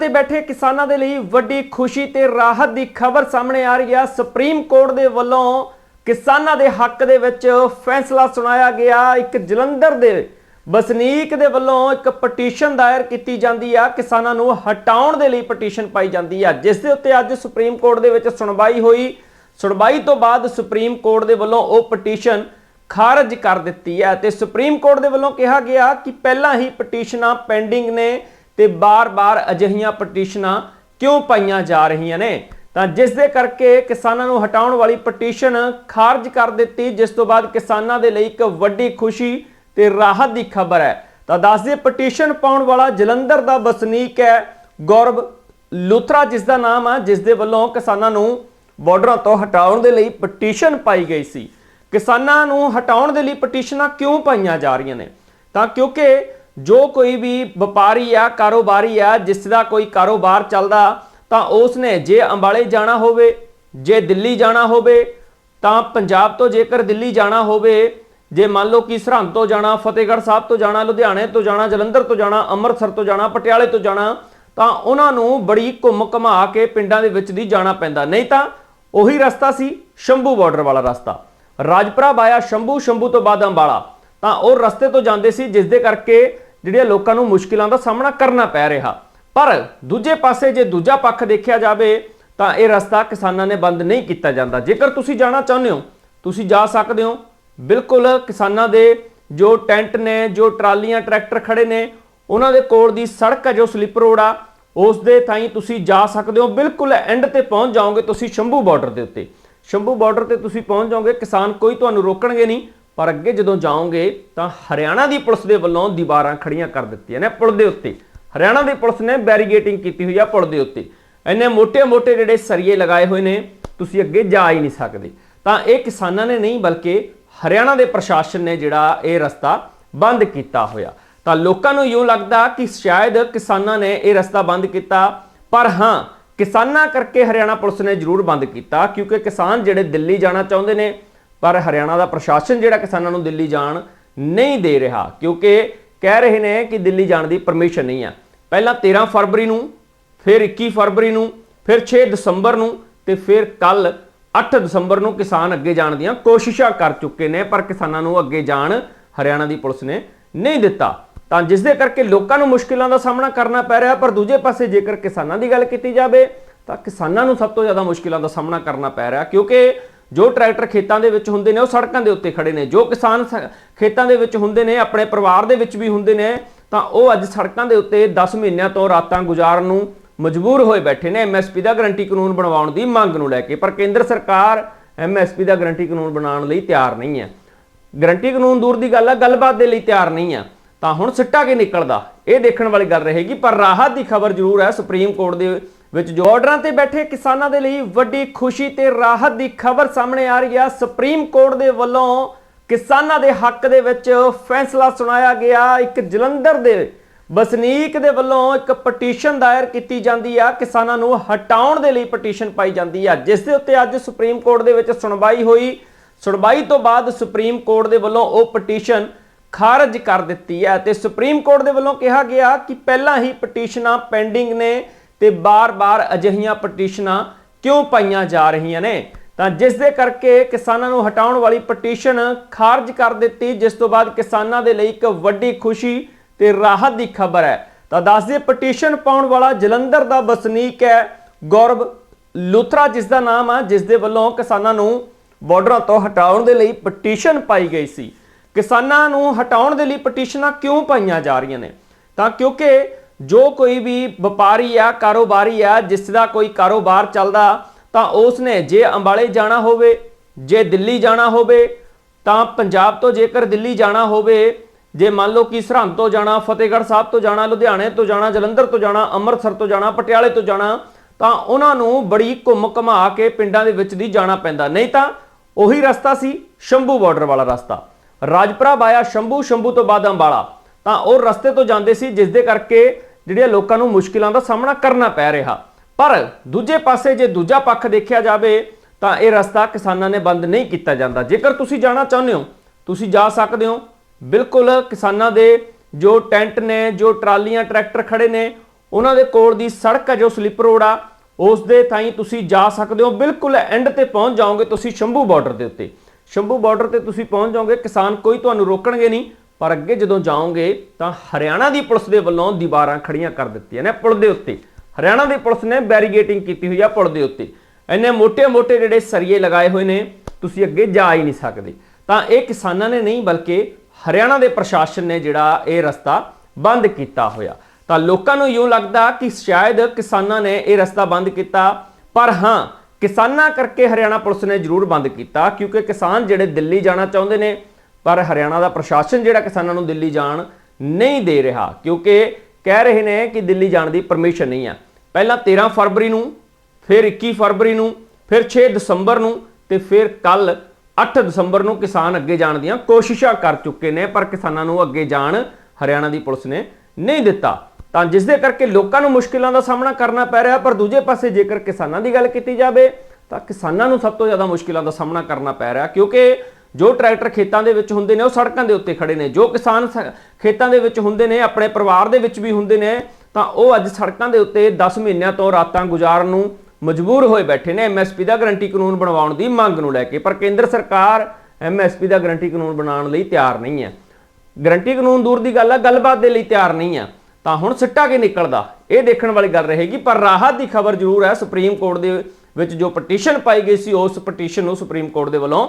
ਤੇ ਬੈਠੇ ਕਿਸਾਨਾਂ ਦੇ ਲਈ ਵੱਡੀ ਖੁਸ਼ੀ ਤੇ ਰਾਹਤ ਦੀ ਖਬਰ ਸਾਹਮਣੇ ਆ ਰਹੀ ਹੈ ਸੁਪਰੀਮ ਕੋਰਟ ਦੇ ਵੱਲੋਂ ਕਿਸਾਨਾਂ ਦੇ ਹੱਕ ਦੇ ਵਿੱਚ ਫੈਸਲਾ ਸੁਣਾਇਆ ਗਿਆ। ਇੱਕ ਜਲੰਧਰ ਦੇ ਵਸਨੀਕ ਦੇ ਵੱਲੋਂ ਇੱਕ ਪਟੀਸ਼ਨ ਦਾਇਰ ਕੀਤੀ ਜਾਂਦੀ ਆ। ਕਿਸਾਨਾਂ ਨੂੰ ਹਟਾਉਣ ਦੇ ਲਈ ਪਟੀਸ਼ਨ ਪਾਈ ਜਾਂਦੀ ਆ। ਜਿਸ ਦੇ ਉੱਤੇ ਅੱਜ ਸੁਪਰੀਮ ਕੋਰਟ ਦੇ ਵਿੱਚ ਸੁਣਵਾਈ ਹੋਈ। ਸੁਣਵਾਈ ਤੋਂ ਬਾਅਦ ਸੁਪਰੀਮ ਕੋਰਟ ਦੇ ਵੱਲੋਂ ਉਹ ਪਟੀਸ਼ਨ ਖਾਰਜ ਕਰ ਦਿੱਤੀ ਹੈ ਤੇ ਸੁਪਰੀਮ ਕੋਰਟ ਦੇ ਵੱਲੋਂ ਕਿਹਾ ਗਿਆ ਕਿ ਪਹਿਲਾਂ ਹੀ ਪਟੀਸ਼ਨਾਂ ਪੈਂਡਿੰਗ ਨੇ। ਤੇ ਬਾਰ-ਬਾਰ ਅਜਿਹੀਆਂ ਪਟੀਸ਼ਨਾਂ ਕਿਉਂ ਪਾਈਆਂ ਜਾ ਰਹੀਆਂ ਨੇ? ਤਾਂ ਜਿਸ ਦੇ ਕਰਕੇ ਕਿਸਾਨਾਂ ਨੂੰ ਹਟਾਉਣ ਵਾਲੀ ਪਟੀਸ਼ਨ ਖਾਰਜ ਕਰ ਦਿੱਤੀ, ਜਿਸ ਤੋਂ ਬਾਅਦ ਕਿਸਾਨਾਂ ਦੇ ਲਈ ਇੱਕ ਵੱਡੀ ਖੁਸ਼ੀ ਤੇ ਰਾਹਤ ਦੀ ਖਬਰ ਹੈ। ਤਾਂ ਦੱਸਦੇ ਪਟੀਸ਼ਨ ਪਾਉਣ ਵਾਲਾ ਜਲੰਧਰ ਦਾ ਵਸਨੀਕ ਹੈ ਗੌਰਵ ਲੁਥਰਾ, ਜਿਸ ਦਾ ਨਾਮ ਆ, ਜਿਸ ਦੇ ਵੱਲੋਂ ਕਿਸਾਨਾਂ ਨੂੰ ਬਾਰਡਰਾਂ ਤੋਂ ਹਟਾਉਣ ਦੇ ਲਈ ਪਟੀਸ਼ਨ ਪਾਈ ਗਈ ਸੀ। ਕਿਸਾਨਾਂ ਨੂੰ ਹਟਾਉਣ ਦੇ ਲਈ ਪਟੀਸ਼ਨਾਂ ਕਿਉਂ ਪਾਈਆਂ ਜਾ ਰਹੀਆਂ ਨੇ? ਤਾਂ ਕਿਉਂਕਿ ਜੋ ਕੋਈ ਵੀ ਵਪਾਰੀ ਆ, ਕਾਰੋਬਾਰੀ ਆ, ਜਿਸ ਦਾ ਕੋਈ ਕਾਰੋਬਾਰ ਚੱਲਦਾ, ਤਾਂ ਉਸ ਨੇ ਜੇ ਅੰਬਾਲੇ ਜਾਣਾ ਹੋਵੇ, ਜੇ ਦਿੱਲੀ ਜਾਣਾ ਹੋਵੇ, ਤਾਂ ਪੰਜਾਬ ਤੋਂ ਜੇਕਰ ਦਿੱਲੀ ਜਾਣਾ ਹੋਵੇ, ਜੇ ਮੰਨ ਲਓ ਕਿ ਸਰਹੰਦ ਤੋਂ ਜਾਣਾ, ਫਤਿਹਗੜ੍ਹ ਸਾਹਿਬ ਤੋਂ ਜਾਣਾ, ਲੁਧਿਆਣੇ ਤੋਂ ਜਾਣਾ, ਜਲੰਧਰ ਤੋਂ ਜਾਣਾ, ਅੰਮ੍ਰਿਤਸਰ ਤੋਂ ਜਾਣਾ, ਪਟਿਆਲੇ ਤੋਂ ਜਾਣਾ, ਤਾਂ ਉਹਨਾਂ ਨੂੰ ਬੜੀ ਘੁੰਮ ਘਮਾ ਕੇ ਪਿੰਡਾਂ ਦੇ ਵਿੱਚ ਦੀ ਜਾਣਾ ਪੈਂਦਾ। ਨਹੀਂ ਤਾਂ ਉਹੀ ਰਸਤਾ ਸੀ ਸ਼ੰਭੂ ਬਾਰਡਰ ਵਾਲਾ ਰਸਤਾ। ਰਾਜਪੁਰਾ ਬਾਇਆ ਸ਼ੰਭੂ ਸ਼ੰਭੂ ਤੋਂ ਬਾਅਦ ਅੰਬਾਲਾ। ਤਾਂ ਉਹ ਰਸਤੇ ਤੋਂ ਜਾਂਦੇ ਸੀ, ਜਿਸ ਦੇ ਕਰਕੇ ਜਿਹੜੀਆਂ ਲੋਕਾਂ ਨੂੰ ਮੁਸ਼ਕਿਲਾਂ ਦਾ ਸਾਹਮਣਾ ਕਰਨਾ ਪੈ ਰਿਹਾ। ਪਰ ਦੂਜੇ ਪਾਸੇ ਜੇ ਦੂਜਾ ਪੱਖ ਦੇਖਿਆ ਜਾਵੇ, ਤਾਂ ਇਹ ਰਸਤਾ ਕਿਸਾਨਾਂ ਨੇ ਬੰਦ ਨਹੀਂ ਕੀਤਾ ਜਾਂਦਾ। ਜੇਕਰ ਤੁਸੀਂ ਜਾਣਾ ਚਾਹੁੰਦੇ ਹੋ, ਤੁਸੀਂ ਜਾ ਸਕਦੇ ਹੋ। ਬਿਲਕੁਲ ਕਿਸਾਨਾਂ ਦੇ ਜੋ ਟੈਂਟ ਨੇ, ਜੋ ਟਰਾਲੀਆਂ, ਟਰੈਕਟਰ ਖੜੇ ਨੇ, ਉਹਨਾਂ ਦੇ ਕੋਲ ਦੀ ਸੜਕ ਹੈ ਜੋ ਸਲਿੱਪ ਰੋਡ ਆ, ਉਸ ਦੇ ਤਾਈਂ ਤੁਸੀਂ ਜਾ ਸਕਦੇ ਹੋ। ਬਿਲਕੁਲ ਐਂਡ ਤੇ ਪਹੁੰਚ ਜਾਓਗੇ ਤੁਸੀਂ ਸ਼ੰਭੂ ਬਾਰਡਰ ਦੇ ਉੱਤੇ। ਸ਼ੰਭੂ ਬਾਰਡਰ ਤੇ ਤੁਸੀਂ ਪਹੁੰਚ ਜਾਓਗੇ, ਕਿਸਾਨ ਕੋਈ ਤੁਹਾਨੂੰ ਰੋਕਣਗੇ ਨਹੀਂ। ਪਰ ਅੱਗੇ ਜਦੋਂ ਜਾਓਗੇ ਤਾਂ ਹਰਿਆਣਾ ਦੀ ਪੁਲਿਸ ਦੇ ਵੱਲੋਂ ਦੀਵਾਰਾਂ ਖੜੀਆਂ ਕਰ ਦਿੱਤੀਆਂ ਨੇ ਪੁਲ ਦੇ ਉੱਤੇ। ਹਰਿਆਣਾ ਦੀ ਪੁਲਿਸ ਨੇ ਬੈਰੀਗੇਟਿੰਗ ਕੀਤੀ ਹੋਈ ਆ ਪੁਲ ਦੇ ਉੱਤੇ। ਇੰਨੇ ਮੋਟੇ ਮੋਟੇ ਜਿਹੜੇ ਸਰੀਏ ਲਗਾਏ ਹੋਏ ਨੇ, ਤੁਸੀਂ ਅੱਗੇ ਜਾ ਹੀ ਨਹੀਂ ਸਕਦੇ। ਤਾਂ ਇਹ ਕਿਸਾਨਾਂ ਨੇ ਨਹੀਂ, ਬਲਕਿ ਹਰਿਆਣਾ ਦੇ ਪ੍ਰਸ਼ਾਸਨ ਨੇ ਜਿਹੜਾ ਇਹ ਰਸਤਾ ਬੰਦ ਕੀਤਾ ਹੋਇਆ। ਤਾਂ ਲੋਕਾਂ ਨੂੰ ਇਉਂ ਲੱਗਦਾ ਕਿ ਸ਼ਾਇਦ ਕਿਸਾਨਾਂ ਨੇ ਇਹ ਰਸਤਾ ਬੰਦ ਕੀਤਾ, ਪਰ ਹਾਂ, ਕਿਸਾਨਾਂ ਕਰਕੇ ਹਰਿਆਣਾ ਪੁਲਿਸ ਨੇ ਜ਼ਰੂਰ ਬੰਦ ਕੀਤਾ, ਕਿਉਂਕਿ ਕਿਸਾਨ ਜਿਹੜੇ ਦਿੱਲੀ ਜਾਣਾ ਚਾਹੁੰਦੇ ਨੇ ਪਰ ਹਰਿਆਣਾ ਦਾ ਪ੍ਰਸ਼ਾਸਨ ਜਿਹੜਾ ਕਿਸਾਨਾਂ ਨੂੰ ਦਿੱਲੀ ਜਾਣ ਨਹੀਂ ਦੇ ਰਿਹਾ, ਕਿਉਂਕਿ ਕਹਿ ਰਹੇ ਨੇ ਕਿ ਦਿੱਲੀ ਜਾਣ ਦੀ ਪਰਮਿਸ਼ਨ ਨਹੀਂ ਆ। ਪਹਿਲਾਂ 13 ਫਰਵਰੀ ਨੂੰ, ਫਿਰ 21 ਫਰਵਰੀ ਨੂੰ, ਫਿਰ 6 ਦਸੰਬਰ ਨੂੰ ਤੇ ਫਿਰ ਕੱਲ 8 ਦਸੰਬਰ ਨੂੰ ਕਿਸਾਨ ਅੱਗੇ ਜਾਣ ਦੀਆਂ ਕੋਸ਼ਿਸ਼ਾਂ ਕਰ ਚੁੱਕੇ ਨੇ, ਪਰ ਕਿਸਾਨਾਂ ਨੂੰ ਅੱਗੇ ਜਾਣ ਹਰਿਆਣਾ ਦੀ ਪੁਲਿਸ ਨੇ ਨਹੀਂ ਦਿੱਤਾ। ਤਾਂ ਜਿਸ ਦੇ ਕਰਕੇ ਲੋਕਾਂ ਨੂੰ ਮੁਸ਼ਕਿਲਾਂ ਦਾ ਸਾਹਮਣਾ ਕਰਨਾ ਪੈ ਰਿਹਾ, ਪਰ ਦੂਜੇ ਪਾਸੇ ਜੇਕਰ ਕਿਸਾਨਾਂ ਦੀ ਗੱਲ ਕੀਤੀ ਜਾਵੇ, ਤਾਂ ਕਿਸਾਨਾਂ ਨੂੰ ਸਭ ਤੋਂ ਜ਼ਿਆਦਾ ਮੁਸ਼ਕਿਲਾਂ ਦਾ ਸਾਹਮਣਾ ਕਰਨਾ ਪੈ ਰਿਹਾ, ਕਿਉਂਕਿ ਜੋ ਟਰੈਕਟਰ ਖੇਤਾਂ ਦੇ ਵਿੱਚ ਹੁੰਦੇ ਨੇ, ਉਹ ਸੜਕਾਂ ਦੇ ਉੱਤੇ ਖੜੇ ਨੇ। ਜੋ ਕਿਸਾਨ ਸ- ਖੇਤਾਂ ਦੇ ਵਿੱਚ ਹੁੰਦੇ ਨੇ, ਆਪਣੇ ਪਰਿਵਾਰ ਦੇ ਵਿੱਚ ਵੀ ਹੁੰਦੇ ਨੇ, ਤਾਂ ਉਹ ਅੱਜ ਸੜਕਾਂ ਦੇ ਉੱਤੇ 10 ਮਹੀਨਿਆਂ ਤੋਂ ਰਾਤਾਂ ਗੁਜ਼ਾਰਨ ਨੂੰ ਮਜਬੂਰ ਹੋਏ ਬੈਠੇ ਨੇ। ਐਮਐਸਪੀ ਦਾ ਗਰੰਟੀ ਕਾਨੂੰਨ ਬਣਵਾਉਣ ਦੀ ਮੰਗ ਨੂੰ ਲੈ ਕੇ, ਪਰ ਕੇਂਦਰ ਸਰਕਾਰ ਐਮਐਸਪੀ ਦਾ ਗਰੰਟੀ ਕਾਨੂੰਨ ਬਣਾਉਣ ਲਈ ਤਿਆਰ ਨਹੀਂ ਹੈ। ਗਰੰਟੀ ਕਾਨੂੰਨ ਦੂਰ ਦੀ ਗੱਲ ਆ, ਗੱਲਬਾਤ ਦੇ ਲਈ ਤਿਆਰ ਨਹੀਂ ਆ। ਤਾਂ ਹੁਣ ਸਿੱਟਾ ਕੀ ਨਿਕਲਦਾ? ਇਹ ਦੇਖਣ ਵਾਲੀ ਗੱਲ ਰਹੇਗੀ, ਪਰ ਰਾਹਤ ਦੀ ਖਬਰ ਜ਼ਰੂਰ ਹੈ, ਸੁਪਰੀਮ ਕੋਰਟ ਦੇ ਵਿੱਚ ਜੋ ਆਰਡਰਾਂ ਤੇ ਬੈਠੇ ਕਿਸਾਨਾਂ ਦੇ ਲਈ ਵੱਡੀ ਖੁਸ਼ੀ ਤੇ ਰਾਹਤ ਦੀ ਖਬਰ ਸਾਹਮਣੇ ਆ ਰਹੀ ਹੈ ਸੁਪਰੀਮ ਕੋਰਟ ਦੇ ਵੱਲੋਂ ਕਿਸਾਨਾਂ ਦੇ ਹੱਕ ਦੇ ਵਿੱਚ ਫੈਸਲਾ ਸੁਣਾਇਆ ਗਿਆ। ਇੱਕ ਜਲੰਧਰ ਦੇ ਵਸਨੀਕ ਦੇ ਵੱਲੋਂ ਇੱਕ ਪਟੀਸ਼ਨ ਦਾਇਰ ਕੀਤੀ ਜਾਂਦੀ ਆ। ਕਿਸਾਨਾਂ ਨੂੰ ਹਟਾਉਣ ਦੇ ਲਈ ਪਟੀਸ਼ਨ ਪਾਈ ਜਾਂਦੀ ਆ। ਜਿਸ ਦੇ ਉੱਤੇ ਅੱਜ ਸੁਪਰੀਮ ਕੋਰਟ ਦੇ ਵਿੱਚ ਸੁਣਵਾਈ ਹੋਈ। ਸੁਣਵਾਈ ਤੋਂ ਬਾਅਦ ਸੁਪਰੀਮ ਕੋਰਟ ਦੇ ਵੱਲੋਂ ਉਹ ਪਟੀਸ਼ਨ ਖਾਰਜ ਕਰ ਦਿੱਤੀ ਹੈ ਤੇ ਸੁਪਰੀਮ ਕੋਰਟ ਦੇ ਵੱਲੋਂ ਕਿਹਾ ਗਿਆ ਕਿ ਪਹਿਲਾਂ ਹੀ ਪਟੀਸ਼ਨਾਂ ਪੈਂਡਿੰਗ ਨੇ। ਤੇ ਬਾਰ-ਬਾਰ ਅਜਿਹੀਆਂ ਪਟੀਸ਼ਨਾਂ ਕਿਉਂ ਪਾਈਆਂ ਜਾ ਰਹੀਆਂ ਨੇ? ਤਾਂ ਜਿਸ ਦੇ ਕਰਕੇ ਕਿਸਾਨਾਂ ਨੂੰ ਹਟਾਉਣ ਵਾਲੀ ਪਟੀਸ਼ਨ ਖਾਰਜ ਕਰ ਦਿੱਤੀ, ਜਿਸ ਤੋਂ ਬਾਅਦ ਕਿਸਾਨਾਂ ਦੇ ਲਈ ਇੱਕ ਵੱਡੀ ਖੁਸ਼ੀ ਤੇ ਰਾਹਤ ਦੀ ਖਬਰ ਹੈ। ਤਾਂ ਦੱਸਦੇ ਪਟੀਸ਼ਨ ਪਾਉਣ ਵਾਲਾ ਜਲੰਧਰ ਦਾ ਵਸਨੀਕ ਹੈ ਗੌਰਵ ਲੂਥਰਾ, ਜਿਸ ਦਾ ਨਾਮ ਆ ਜਿਸ ਦੇ ਵੱਲੋਂ ਕਿਸਾਨਾਂ ਨੂੰ ਬਾਰਡਰਾਂ ਤੋਂ ਹਟਾਉਣ ਦੇ ਲਈ ਪਟੀਸ਼ਨ ਪਾਈ ਗਈ ਸੀ। ਕਿਸਾਨਾਂ ਨੂੰ ਹਟਾਉਣ ਦੇ ਲਈ ਪਟੀਸ਼ਨਾਂ ਕਿਉਂ ਪਾਈਆਂ ਜਾ ਰਹੀਆਂ ਨੇ? ਤਾਂ ਕਿਉਂਕਿ ਜੋ ਕੋਈ ਵੀ ਵਪਾਰੀ ਆ, ਕਾਰੋਬਾਰੀ ਆ, ਜਿਸ ਦਾ ਕੋਈ ਕਾਰੋਬਾਰ ਚੱਲਦਾ, ਤਾਂ ਉਸ ਨੇ ਜੇ ਅੰਬਾਲੇ ਜਾਣਾ ਹੋਵੇ, ਜੇ ਦਿੱਲੀ ਜਾਣਾ ਹੋਵੇ, ਤਾਂ ਪੰਜਾਬ ਤੋਂ ਜੇਕਰ ਦਿੱਲੀ ਜਾਣਾ ਹੋਵੇ, ਜੇ ਮੰਨ ਲਓ ਕਿ ਸਰਹੰਦ ਤੋਂ ਜਾਣਾ, ਫਤਿਹਗੜ੍ਹ ਸਾਹਿਬ ਤੋਂ ਜਾਣਾ, ਲੁਧਿਆਣੇ ਤੋਂ ਜਾਣਾ, ਜਲੰਧਰ ਤੋਂ ਜਾਣਾ, ਅੰਮ੍ਰਿਤਸਰ ਤੋਂ ਜਾਣਾ, ਪਟਿਆਲੇ ਤੋਂ ਜਾਣਾ, ਤਾਂ ਉਹਨਾਂ ਨੂੰ ਬੜੀ ਘੁੰਮ ਘਮਾ ਕੇ ਪਿੰਡਾਂ ਦੇ ਵਿੱਚ ਦੀ ਜਾਣਾ ਪੈਂਦਾ। ਨਹੀਂ ਤਾਂ ਉਹੀ ਰਸਤਾ ਸੀ, ਸ਼ੰਭੂ ਬਾਰਡਰ ਵਾਲਾ ਰਸਤਾ। ਰਾਜਪੁਰਾ ਬਾਇਆ ਸ਼ੰਭੂ ਸ਼ੰਭੂ ਤੋਂ ਬਾਅਦ ਅੰਬਾਲਾ। ਤਾਂ ਉਹ ਰਸਤੇ ਤੋਂ ਜਾਂਦੇ ਸੀ, ਜਿਸ ਦੇ ਕਰਕੇ ਜਿਹੜੀਆਂ ਲੋਕਾਂ ਨੂੰ ਮੁਸ਼ਕਿਲਾਂ ਦਾ ਸਾਹਮਣਾ ਕਰਨਾ ਪੈ ਰਿਹਾ। ਪਰ ਦੂਜੇ ਪਾਸੇ ਜੇ ਦੂਜਾ ਪੱਖ ਦੇਖਿਆ ਜਾਵੇ, ਤਾਂ ਇਹ ਰਸਤਾ ਕਿਸਾਨਾਂ ਨੇ ਬੰਦ ਨਹੀਂ ਕੀਤਾ ਜਾਂਦਾ। ਜੇਕਰ ਤੁਸੀਂ ਜਾਣਾ ਚਾਹੁੰਦੇ ਹੋ, ਤੁਸੀਂ ਜਾ ਸਕਦੇ ਹੋ। ਬਿਲਕੁਲ ਕਿਸਾਨਾਂ ਦੇ ਜੋ ਟੈਂਟ ਨੇ, ਜੋ ਟਰਾਲੀਆਂ, ਟਰੈਕਟਰ ਖੜੇ ਨੇ, ਉਹਨਾਂ ਦੇ ਕੋਲ ਦੀ ਸੜਕ ਹੈ ਜੋ ਸਲਿੱਪ ਰੋਡ ਆ, ਉਸ ਦੇ ਤਾਈਂ ਤੁਸੀਂ ਜਾ ਸਕਦੇ ਹੋ। ਬਿਲਕੁਲ ਐਂਡ ਤੇ ਪਹੁੰਚ ਜਾਓਗੇ ਤੁਸੀਂ ਸ਼ੰਭੂ ਬਾਰਡਰ ਦੇ ਉੱਤੇ। ਸ਼ੰਭੂ ਬਾਰਡਰ ਤੇ ਤੁਸੀਂ ਪਹੁੰਚ ਜਾਓਗੇ, ਕਿਸਾਨ ਕੋਈ ਤੁਹਾਨੂੰ ਰੋਕਣਗੇ ਨਹੀਂ। ਪਰ ਅੱਗੇ ਜਦੋਂ ਜਾਓਗੇ ਤਾਂ ਹਰਿਆਣਾ ਦੀ ਪੁਲਿਸ ਦੇ ਵੱਲੋਂ ਦੀਵਾਰਾਂ ਖੜੀਆਂ ਕਰ ਦਿੱਤੀਆਂ ਨੇ ਪੁਲ ਦੇ ਉੱਤੇ। ਹਰਿਆਣਾ ਦੀ ਪੁਲਿਸ ਨੇ ਬੈਰੀਗੇਟਿੰਗ ਕੀਤੀ ਹੋਈ ਆ ਪੁਲ ਦੇ ਉੱਤੇ। ਇੰਨੇ ਮੋٹے-ਮੋٹے ਜਿਹੜੇ ਸਰੀਏ ਲਗਾਏ ਹੋਏ ਨੇ, ਤੁਸੀਂ ਅੱਗੇ ਜਾ ਹੀ ਨਹੀਂ ਸਕਦੇ। ਤਾਂ ਇਹ ਕਿਸਾਨਾਂ ਨੇ ਨਹੀਂ, ਬਲਕਿ ਹਰਿਆਣਾ ਦੇ ਪ੍ਰਸ਼ਾਸਨ ਨੇ ਜਿਹੜਾ ਇਹ ਰਸਤਾ ਬੰਦ ਕੀਤਾ ਹੋਇਆ। ਤਾਂ ਲੋਕਾਂ ਨੂੰ ਇਉਂ ਲੱਗਦਾ ਕਿ ਸ਼ਾਇਦ ਕਿਸਾਨਾਂ ਨੇ ਇਹ ਰਸਤਾ ਬੰਦ ਕੀਤਾ। ਪਰ ਹਾਂ, ਕਿਸਾਨਾਂ ਕਰਕੇ ਹਰਿਆਣਾ ਪੁਲਿਸ ਨੇ ਜ਼ਰੂਰ ਬੰਦ ਕੀਤਾ, ਕਿਉਂਕਿ ਕਿਸਾਨ ਜਿਹੜੇ ਦਿੱਲੀ ਜਾਣਾ ਚਾਹੁੰਦੇ ਨੇ ਪਰ ਹਰਿਆਣਾ ਦਾ ਪ੍ਰਸ਼ਾਸਨ ਜਿਹੜਾ ਕਿਸਾਨਾਂ ਨੂੰ ਦਿੱਲੀ ਜਾਣ ਨਹੀਂ ਦੇ ਰਿਹਾ, ਕਿਉਂਕਿ ਕਹਿ ਰਹੇ ਨੇ ਕਿ ਦਿੱਲੀ ਜਾਣ ਦੀ ਪਰਮਿਸ਼ਨ ਨਹੀਂ ਆ। ਪਹਿਲਾਂ 13 ਫਰਵਰੀ ਨੂੰ, ਫਿਰ 21 ਫਰਵਰੀ ਨੂੰ, ਫਿਰ 6 ਦਸੰਬਰ ਨੂੰ ਤੇ ਫਿਰ ਕੱਲ 8 ਦਸੰਬਰ ਨੂੰ ਕਿਸਾਨ ਅੱਗੇ ਜਾਣ ਦੀਆਂ ਕੋਸ਼ਿਸ਼ਾਂ ਕਰ ਚੁੱਕੇ ਨੇ, ਪਰ ਕਿਸਾਨਾਂ ਨੂੰ ਅੱਗੇ ਜਾਣ ਹਰਿਆਣਾ ਦੀ ਪੁਲਿਸ ਨੇ ਨਹੀਂ ਦਿੱਤਾ। ਤਾਂ ਜਿਸ ਦੇ ਕਰਕੇ ਲੋਕਾਂ ਨੂੰ ਮੁਸ਼ਕਿਲਾਂ ਦਾ ਸਾਹਮਣਾ ਕਰਨਾ ਪੈ ਰਿਹਾ, ਪਰ ਦੂਜੇ ਪਾਸੇ ਜੇਕਰ ਕਿਸਾਨਾਂ ਦੀ ਗੱਲ ਕੀਤੀ ਜਾਵੇ, ਤਾਂ ਕਿਸਾਨਾਂ ਨੂੰ ਸਭ ਤੋਂ ਜ਼ਿਆਦਾ ਮੁਸ਼ਕਿਲਾਂ ਦਾ ਸਾਹਮਣਾ ਕਰਨਾ ਪੈ ਰਿਹਾ, ਕਿਉਂਕਿ ਜੋ ਟਰੈਕਟਰ ਖੇਤਾਂ ਦੇ ਵਿੱਚ ਹੁੰਦੇ ਨੇ, ਉਹ ਸੜਕਾਂ ਦੇ ਉੱਤੇ ਖੜੇ ਨੇ। ਜੋ ਕਿਸਾਨ ਖੇਤਾਂ ਦੇ ਵਿੱਚ ਹੁੰਦੇ ਨੇ, ਆਪਣੇ ਪਰਿਵਾਰ ਦੇ ਵਿੱਚ ਵੀ ਹੁੰਦੇ ਨੇ, ਤਾਂ ਉਹ ਅੱਜ ਸੜਕਾਂ ਦੇ ਉੱਤੇ 10 ਮਹੀਨਿਆਂ ਤੋਂ ਰਾਤਾਂ ਗੁਜ਼ਾਰਨ ਨੂੰ ਮਜਬੂਰ ਹੋਏ ਬੈਠੇ ਨੇ। ਐਮਐਸਪੀ ਦਾ ਗਰੰਟੀ ਕਾਨੂੰਨ ਬਣਵਾਉਣ ਦੀ ਮੰਗ ਨੂੰ ਲੈ ਕੇ। ਪਰ ਕੇਂਦਰ ਸਰਕਾਰ ਐਮਐਸਪੀ ਦਾ ਗਰੰਟੀ ਕਾਨੂੰਨ ਬਣਾਉਣ ਲਈ ਤਿਆਰ ਨਹੀਂ ਹੈ। ਗਰੰਟੀ ਕਾਨੂੰਨ ਦੂਰ ਦੀ ਗੱਲ ਆ, ਗੱਲਬਾਤ ਦੇ ਲਈ ਤਿਆਰ ਨਹੀਂ ਹੈ। ਤਾਂ ਹੁਣ ਸਿੱਟਾ ਕੀ ਨਿਕਲਦਾ? ਇਹ ਦੇਖਣ ਵਾਲੀ ਗੱਲ ਰਹੇਗੀ, ਪਰ ਰਾਹਤ ਦੀ ਖਬਰ ਜ਼ਰੂਰ ਹੈ। ਸੁਪਰੀਮ ਕੋਰਟ ਦੇ ਵਿੱਚ ਜੋ ਪਟੀਸ਼ਨ ਪਾਈ ਗਈ ਸੀ, ਉਸ ਪਟੀਸ਼ਨ ਨੂੰ ਸੁਪਰੀਮ ਕੋਰਟ ਦੇ ਵੱਲੋਂ